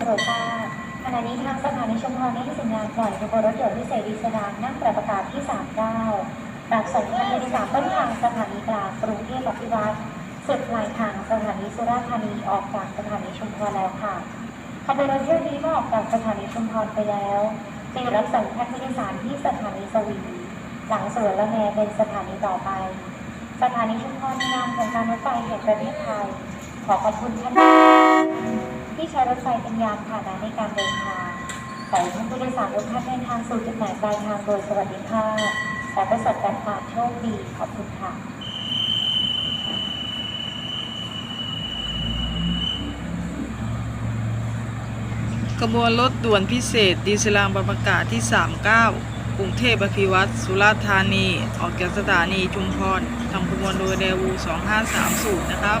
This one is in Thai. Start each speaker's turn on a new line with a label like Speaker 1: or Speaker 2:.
Speaker 1: โปรดทราบขณะนี้ทางสถานีชุมพรได้ให้สัญญาณปล่อยขบวนรถยนต์พิเศษดีสดานั่งประกาศที่ 39รับส่งทานผู้โดยสารต้นทางสถานีกลางกรุงเทพอภิวัตรสุดปลายทางสถานีสุราษฎร์ธานีออกจากสถานีชุมพรแล้วค่ะขบวนรถเที่ยวนี้เมื่ออกจากสถานีชุมพรไปแล้วจะหยุดรับส่งท่านผู้โดยสารที่สถานีสวีหลังสวนละแมเป็นสถานีต่อไป สถานีชุมพรนามของการรถไฟแห่งประเทศไทย ขอขอบคุณท่าน รถไฟเป็นยานพาหนะในการเดินทางขอให้ท่านผู้โดยสารทุกท่านเดินทางสู่จุดหมายปลายทางโดยสวัสดิภาพและประสบการณ์ผ่านโชคดีขอบคุณค่ะ
Speaker 2: ขบวนรถด่วนพิเศษ ดีเซลางบางประกาศที่ 39 กรุงเทพอภิวัตรสุราษฎร์ธานี ออกจากสถานีชุมพรทำขบวนโดยเดวู 2530 นะครับ